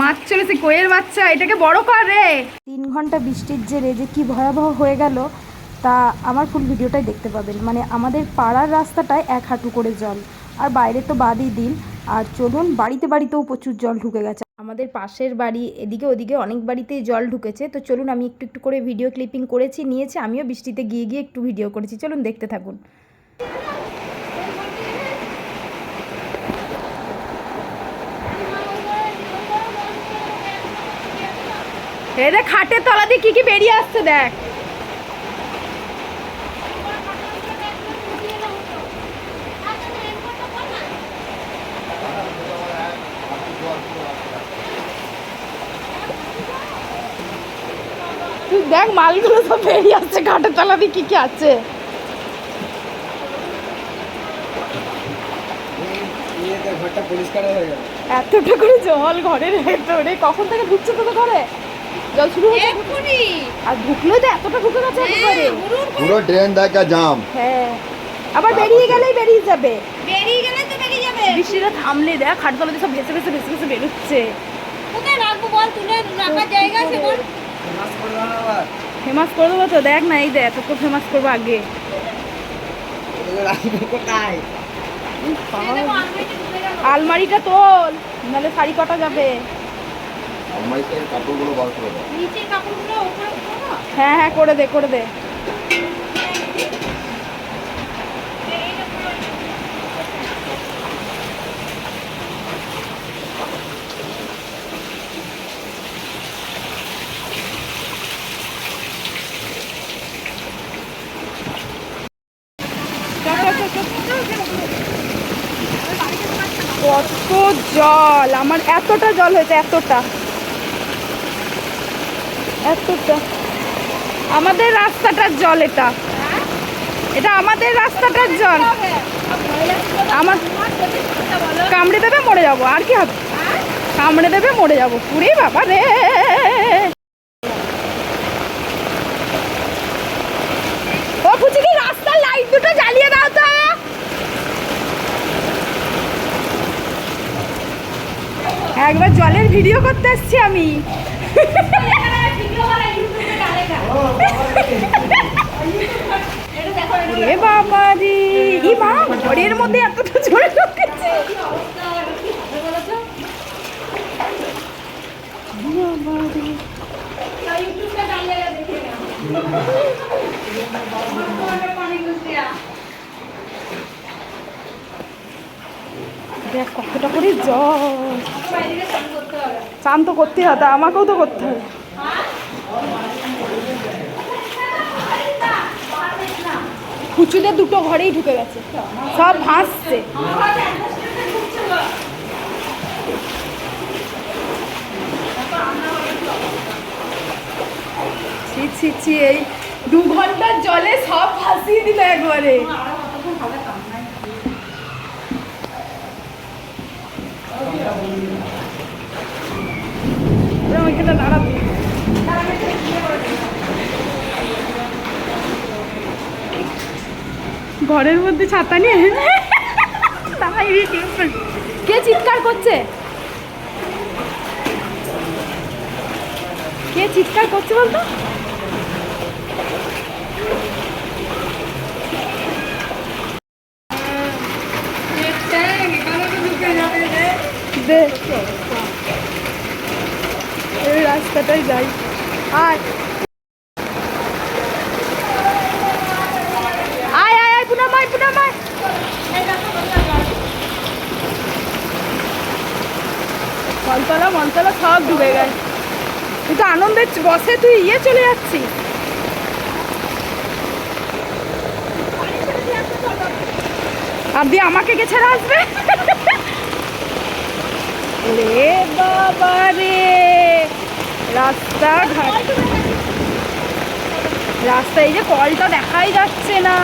মাছ চলেছে কোয়ের বাচ্চা, এটাকে বড় কর তিন ঘণ্টা বৃষ্টির জেরে যে কি ভয়াবহ হয়ে গেল, তা আমার ফুল ভিডিওটাই দেখতে পাবেন। মানে আমাদের পাড়ার রাস্তাটায় এক হাঁটু করে জল, আর বাইরে তো বাদই দিন। আর চলুন, বাড়িতে বাড়িতেও প্রচুর জল ঢুকে গেছে। আমাদের পাশের বাড়ি, এদিকে ওদিকে অনেক বাড়িতেই জল ঢুকেছে। তো চলুন, আমি একটু একটু করে ভিডিও ক্লিপিং করেছি, নিয়েছি, আমিও বৃষ্টিতে গিয়ে গিয়ে একটু ভিডিও করেছি। চলুন, দেখতে থাকুন। এই দেখ খাটের তলা দিয়ে কি কি বেরিয়ে আসছে দেখ। তুই দেখ মালগুলো সব বেরিয়ে আসছে খাটের তলা দিয়ে কি কি আছে। এতটা করে জল ঘরের ভেতরে কখন থেকে ঢুকছে তো ঘরে? জল শুরু হয়েছে? আর ঢুকলেও তো এতটা ঢুকে গেছে একেবারে। পুরো ট্রেন দেখা জাম। হ্যাঁ। আবার বেরিয়ে গেলেই বেরিয়ে যাবে। বেরিয়ে গেলে তো বেরিয়ে যাবে। বৃষ্টিটা থামলে দেখ খাটতলা দিয়ে সব ভেসে ভেসে ভেসে ভেসে বেরোচ্ছে। কোথায় রাখব বল তুলে রাখার জায়গা আছে বল। করব? ফেমাস করে দেবো তো দেখ না এই দেখ তোকে ফেমাস করব আগে। আলমারিটা তোল নাহলে শাড়ি কটা যাবে। আমার থেকে কাপড়গুলো বার করে দাও। নিচের কাপড়গুলো উপরে হ্যাঁ হ্যাঁ করে দে করে দে। কত জল আমার এতটা জল হয়েছে এতটা। আমাদের রাস্তাটার জল এটা। এটা আমাদের রাস্তাটার জল। আমার কামড়ে দেবে, মরে যাব। আর কি হবে? কামড়ে দেবে, মরে যাব। পুরে বাবা রে। রাস্তার লাইট দুটো জ্বালিয়ে দাও একবার জলের ভিডিও করতে এসছি আমি। এ বাবা রে ই মা, ঘরের মধ্যে এতটা জোরে ঢুকেছে। দেখ, কতটা করে জল। চান তো করতে হবে, আমাকেও তো করতে হবে। কুচুদের দুটো ঘরেই ঢুকে গেছে। সব ভাসছে। ছি ছি এই দু ঘণ্টার জলে সব ভাসিয়ে দিল একবারে। ওইখানে দাঁড়াবে। ঘরের মধ্যে ছাতা নিয়ে কে চিৎকার করছে? কে চিৎকার করছে বলতো? রাস্তাটাই যাই। আয় আয় আয় আয় পুনাম আয় পুনাম আয় মনতলা মনতলা সব ডুবে গেল। তুই তো আনন্দের বসে তুই ইয়ে চলে যাচ্ছিস। আর দিয়ে আমাকে কে ছেড়ে আসবে? রে বাবা রে! রাস্তাঘাট। রাস্তা এই যে কলটা দেখাই যাচ্ছে না।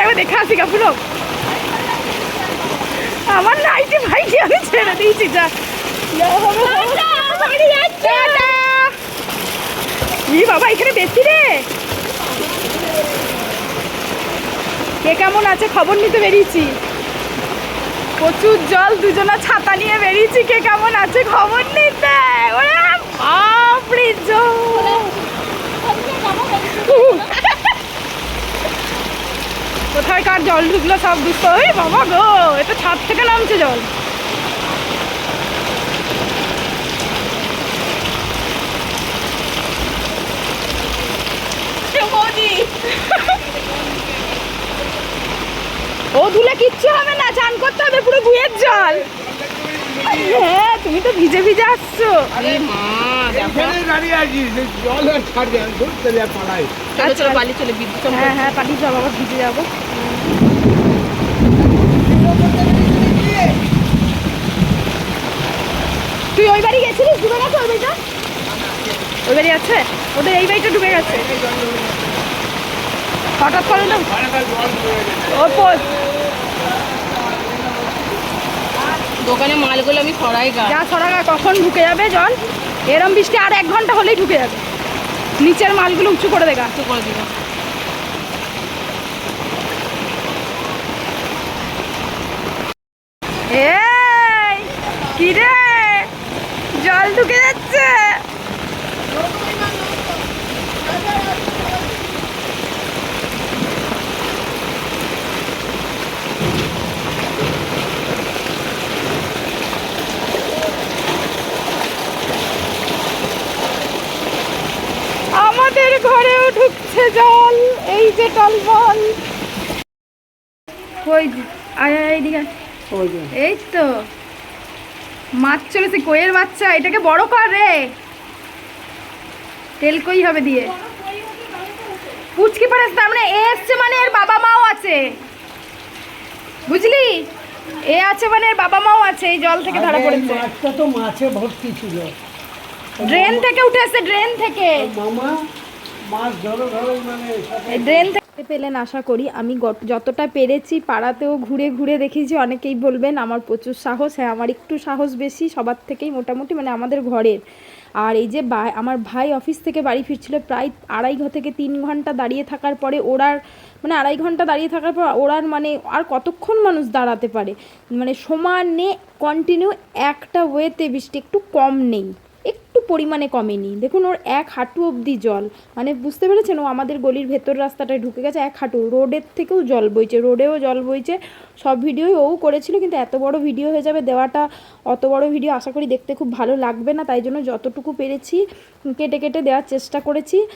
দিকটা একবার দেখে আসি কাপুর আমার নাইটি ফাইটি আমি ছেড়ে দিয়েছি যা। ই বাবা এখানে বেশি রে। কে কেমন আছে? খবর নিতে বেরিয়েছি। প্রচুর জল দুজনা ছাতা নিয়ে বেরিয়েছি। কে কেমন আছে? খবর নিতে। ওরে বাপরে জল। কোথায় কার জল ঢুকলো সব দুঃখ ওই বাবা গো, এটা ছাদ থেকে নামছে জল। ও ধুলে কিচ্ছু হবে না, চান করতে হবে, পুরো গুয়ের জল। হ্যাঁ তুমি তো ভিজে ভিজে আসছো। এখানে দাঁড়িয়ে আছি জল আর ছাড়বে আমি ধরতে যাই পাড়ায় চলো চলো বালি চলে বিদ্যুৎ হ্যাঁ হ্যাঁ পাঠিয়ে যাব আবার ভিজে যাব। তুই ওই বাড়ি গেছিলিস? ডুবে গেছে ওই বাড়িটা? ওই বাড়ি আছে? ওদের এই বাড়িটা ডুবে গেছে। হঠাৎ করে না ও পো- দোকানে মালগুলো আমি সরাই গা। যা সরাগা কখন ঢুকে যাবে জল? এরম বৃষ্টি আর এক ঘণ্টা হলেই ঢুকে যাবে। নিচের মালগুলো উঁচু করে দেবে। উঁচু করে দেবে। এই কি রে? জল ঢুকে যাচ্ছে আমাদের ঘরেও ঢুকছে জল এই যে টলবল কই আয় আয় এইদিকে এই তো। মাছ চলেছে কইয়ের বাচ্চা এটাকে বড় কর রে। তেল কই হবে দিয়ে? পুচকি পাড়াস তার মানে এ এসছে মানে এর বাবা মাও আছে। বুঝলি? এ আছে মানে এর বাবা মাও আছে এই জল থেকে ধরা পড়েছে। মাছটা তো মাছে ভর্তি ছিল। ড্রেন থেকে উঠে এসছে ড্রেন থেকে। মামা মানে ড্রেন দেখতে পেলেন আশা করি। আমি যতটা পেরেছি, পাড়াতেও ঘুরে ঘুরে দেখেছি, অনেকেই বলবেন আমার প্রচুর সাহস। হ্যাঁ আমার একটু সাহস বেশি, সবার থেকেই মোটামুটি মানে আমাদের ঘরের। আর এই যে আমার ভাই অফিস থেকে বাড়ি ফিরছিল প্রায় আড়াই ঘ থেকে তিন ঘণ্টা দাঁড়িয়ে থাকার পরে ওরার মানে আড়াই ঘণ্টা দাঁড়িয়ে থাকার পর ওরার মানে আর কতক্ষণ মানুষ দাঁড়াতে পারে? মানে সমানে কন্টিনিউ একটা ওয়েতে বৃষ্টি একটু কম নেই। পরিমাণে কমেনি। দেখুন, ওর এক হাঁটু অবধি জল। মানে বুঝতে পেরেছেন? ও আমাদের গলির ভেতর রাস্তাটায় ঢুকে গেছে, এক হাঁটু। রোডের থেকেও জল বইছে, রোডেও জল বইছে। সব ভিডিওই ও করেছিল, কিন্তু এত বড় ভিডিও হয়ে যাবে দেওয়াটা অত বড় ভিডিও আশা করি দেখতে খুব ভালো লাগবে না। তাই জন্য যতটুকু পেরেছি, কেটে কেটে দেওয়ার চেষ্টা করেছি।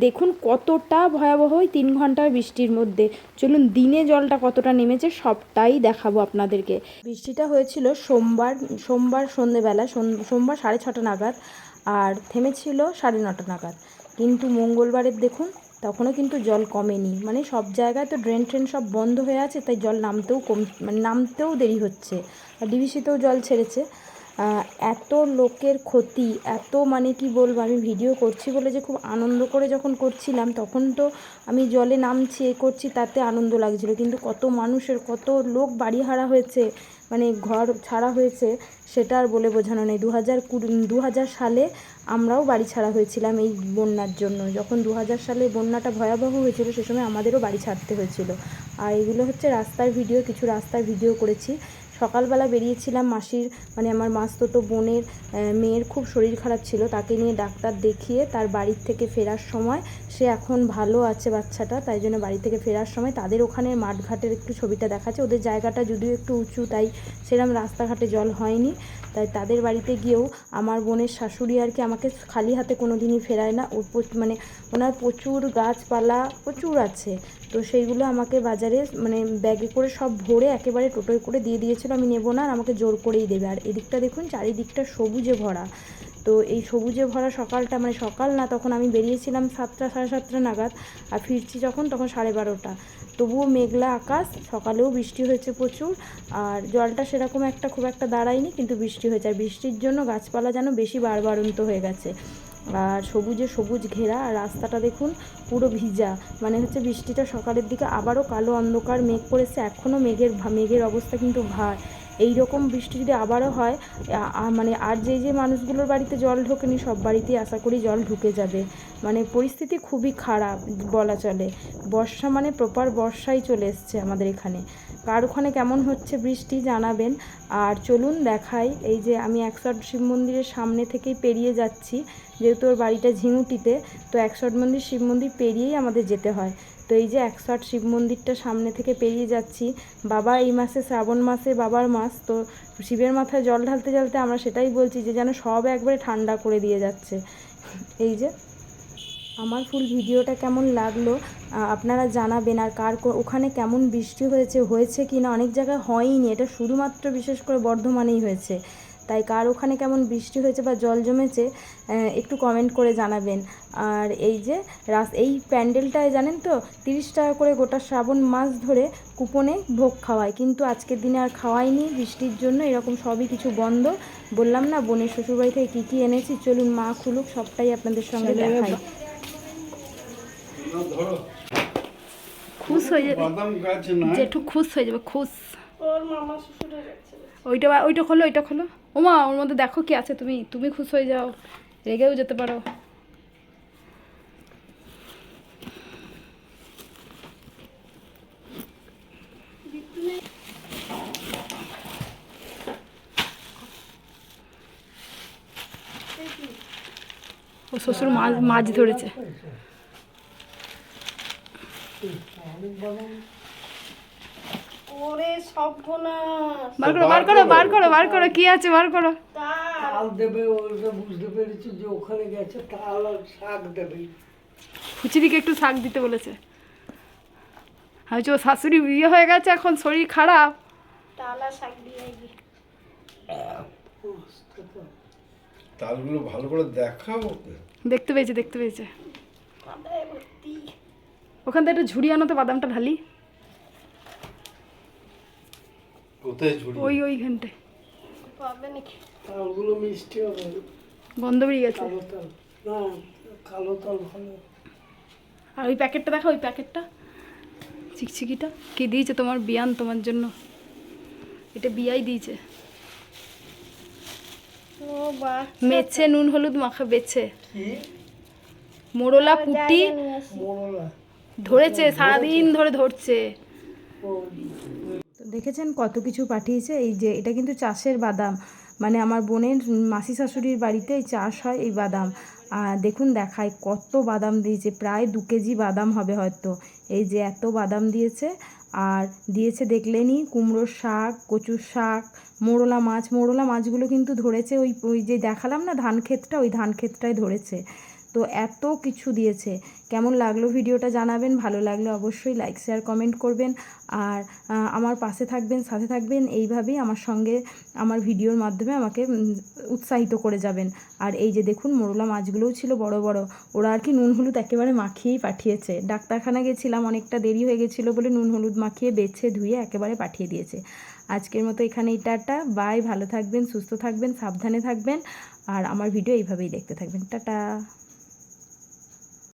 দেখুন কতটা ভয়াবহ তিন ঘণ্টার বৃষ্টির মধ্যে। চলুন, দিনে জলটা কতটা নেমেছে সবটাই দেখাবো আপনাদেরকে। বৃষ্টিটা হয়েছিল সোমবার সোমবার সন্ধেবেলা, সন- সোমবার সাড়ে ছটা নাগাদ। আর থেমেছিল সাড়ে নটা নাগাদ। কিন্তু মঙ্গলবারের দেখুন, তখনও কিন্তু জল কমেনি। মানে সব জায়গায় তো ড্রেন ট্রেন সব বন্ধ হয়ে আছে, তাই জল নামতেও কম মানে নামতেও দেরি হচ্ছে। আর ডিবিসিতেও জল ছেড়েছে। এত লোকের ক্ষতি, এত মানে কি বলব, আমি ভিডিও করছি বলে যে খুব আনন্দ করে যখন করছিলাম, তখন তো আমি জলে নামছি, এ করছি, তাতে আনন্দ লাগছিল। কিন্তু কত মানুষের, কত লোক বাড়ি হারা হয়েছে মানে ঘর ছাড়া হয়েছে, সেটা আর বলে বোঝানো নেই। দু হাজার কুড়ি দু হাজার সালে আমরাও বাড়ি ছাড়া হয়েছিলাম এই বন্যার জন্য। যখন দু হাজার সালে বন্যাটা ভয়াবহ হয়েছিল, সে সময় আমাদেরও বাড়ি ছাড়তে হয়েছিল। আর এগুলো হচ্ছে রাস্তার ভিডিও কিছু রাস্তার ভিডিও করেছি। সকালবেলা বেরিয়েছিলাম মাসির মানে আমার মাসতো বোনের মেয়ের খুব শরীর খারাপ ছিল, তাকে নিয়ে ডাক্তার দেখিয়ে তার বাড়ির থেকে ফেরার সময় সে এখন ভালো আছে বাচ্চাটা, তাই জন্য বাড়ি থেকে ফেরার সময় তাদের ওখানে মাঠঘাটের একটু ছবিটা দেখাচ্ছে, ওদের জায়গাটা যদিও একটু উঁচু, তাই সেরকম রাস্তাঘাটে জল হয়নি, তাই তাদের বাড়িতে গিয়েও আমার বোনের শাশুড়ি আর কি আমাকে খালি হাতে কোনো দিনই ফেরায় না, ওর মানে ওনার প্রচুর গাছপালা প্রচুর আছে, তো সেইগুলো আমাকে বাজারে মানে ব্যাগে করে সব ভরে একেবারে টোটোয় করে দিয়ে দিয়েছিল আমি নেব না আর আমাকে জোর করেই দেবে। আর এদিকটা দেখুন, চারিদিকটা সবুজে ভরা। তো এই সবুজে ভরা সকালটা মানে সকাল না, তখন আমি বেরিয়েছিলাম সাতটা, সাড়ে সাতটা নাগাদ আর ফিরছি যখন, তখন সাড়ে বারোটা। তবুও মেঘলা আকাশ, সকালেও বৃষ্টি হয়েছে প্রচুর। আর জলটা সেরকম একটা খুব একটা দাঁড়ায়নি, কিন্তু বৃষ্টি হয়েছে। আর বৃষ্টির জন্য গাছপালা যেন বেশি বাড়বাড়ন্ত হয়ে গেছে। আর সবুজে সবুজ ঘেরা, আর রাস্তাটা দেখুন পুরো ভিজা। মানে হচ্ছে বৃষ্টিটা সকালের দিকে আবারও কালো অন্ধকার, মেঘ করেছে, এখনও মেঘের মেঘের অবস্থা কিন্তু ভার। এই রকম বৃষ্টি যদি আবারও হয় মানে আর যে যে মানুষগুলোর বাড়িতে জল ঢোকেনি, সব বাড়িতেই আশা করি জল ঢুকে যাবে। মানে পরিস্থিতি খুবই খারাপ বলা চলে। বর্ষা মানে প্রপার বর্ষাই চলে এসছে আমাদের এখানে। কার ওখানে কেমন হচ্ছে বৃষ্টি জানাবেন। আর চলুন দেখাই, এই যে আমি একশট শিব মন্দিরের সামনে থেকেই পেরিয়ে যাচ্ছি। যেহেতু ওর বাড়িটা ঝিঙুটিতে তো একশট মন্দির, শিব মন্দির পেরিয়েই আমাদের যেতে হয়। তো এই যে একশট শিব মন্দিরটা সামনে থেকে পেরিয়ে যাচ্ছি, বাবা এই মাসে শ্রাবণ মাসে বাবার মাস, তো শিবের মাথায় জল ঢালতে ঢালতে আমরা সেটাই বলছি যে যেন সব একবারে ঠান্ডা করে দিয়ে যাচ্ছে। এই যে, আমার ফুল ভিডিওটা কেমন লাগল আপনারা জানাবেন আর কার ওখানে কেমন বৃষ্টি হয়েছে হয়েছে কি না অনেক জায়গায় হয়নি এটা শুধুমাত্র বিশেষ করে বর্ধমানেই হয়েছে। তাই কার ওখানে কেমন বৃষ্টি হয়েছে বা জল জমেছে একটু কমেন্ট করে জানাবেন। আর এই যে রাস এই প্যান্ডেলটায় জানেন তো তিরিশ টাকা করে গোটা শ্রাবণ মাস ধরে কুপনে ভোগ খাওয়ায়। কিন্তু আজকের দিনে আর খাওয়াইনি বৃষ্টির জন্য এরকম সবই কিছু বন্ধ। বললাম না বোনের শ্বশুরবাড়ি থেকে কী কী এনেছি চলুন মা খুলুক সবটাই আপনাদের সঙ্গে দেখাই। খুশ হয়ে যাবে। জেঠু খুশ হয়ে যাবে খুশ। ওইটা ওইটা খোলো ওইটা খোলো। ওমা, ওর মধ্যে দেখো কি আছে, তুমি তুমি খুশ হয়ে যাও, রেগেও যেতে পারো। ও শ্বশুর মাছ মাছ ধরেছে। ওরে সর্বনাশ। বার করো বার করো বার করো বার করো কি আছে বার করো। তাল দেবে ওটা বুঝতে পেরেছি যে ওখানে গেছে তাল আর শাক দেবে। ফুচিদিকে একটু শাক দিতে বলেছে। হয়তো শাশুড়ি বিয়ে হয়ে গেছে এখন শরীর খারাপ। টালা শাক দিয়ে তালগুলো ভালো করে দেখাও। দেখতে পেয়েছে দেখতে পেয়েছে। ওখান থেকে একটা ঝুড়ি আনো তো বাদামটা ঢালি। কোথায় ঝুড়ি ওই ওইখানটায়। পাবে নাকি? তালগুলো মিষ্টি হবে। গন্ধ বেরিয়ে গেছে। কালো তাল। না কালো তাল ভালো। আর ওই প্যাকেটটা দেখো ওই প্যাকেটটা? চিকচিকিটা কে দিয়েছে তোমার বিয়ান তোমার জন্য? এটা বিয়াই দিয়েছে। মেছে নুন হলুদ মাখা বেছে। কি? মোড়লা পুটি। ধরেছে সারাদিন ধরে ধরছে। দেখেছেন কত কিছু পাঠিয়েছে? এই যে এটা কিন্তু চাষের বাদাম। মানে আমার বোনের মাসি শাশুড়ির বাড়িতে চাষ হয় এই বাদাম। আর দেখুন দেখায় কত বাদাম দিয়েছে, প্রায় দু কেজি বাদাম হবে হয়তো। এই যে এত বাদাম দিয়েছে। আর দিয়েছে দেখলেনি কুমড়োর শাক, কচুর শাক মোড়লা মাছ। মোড়লা মাছগুলো কিন্তু ধরেছে ওই ওই যে দেখালাম না ধান ক্ষেতটা ওই ধান ক্ষেতটাই ধরেছে। তো এত কিছু দিয়েছে। কেমন লাগল ভিডিওটা জানাবেন, ভালো লাগলে অবশ্যই লাইক শেয়ার কমেন্ট করবেন। আর আমার পাশে থাকবেন, সাথে থাকবেন, এইভাবেই আমার সঙ্গে আমার ভিডিওর মাধ্যমে আমাকে উৎসাহিত করে যাবেন। আর এই যে দেখুন, মোরলা মাছগুলোও ছিল বড় বড়। ওরা আর কি নুন হলুদ একেবারে মাখিয়েই পাঠিয়েছে। ডাক্তারখানা গেছিলাম, অনেকটা দেরি হয়ে গেছিল বলে নুন হলুদ মাখিয়ে বেছে ধুয়ে একেবারে পাঠিয়ে দিয়েছে। আজকের মতো এখানেই টাটা বাই ভালো থাকবেন, সুস্থ থাকবেন, সাবধানে থাকবেন। আর আমার ভিডিও এইভাবেই দেখতে থাকবেন। টাটা।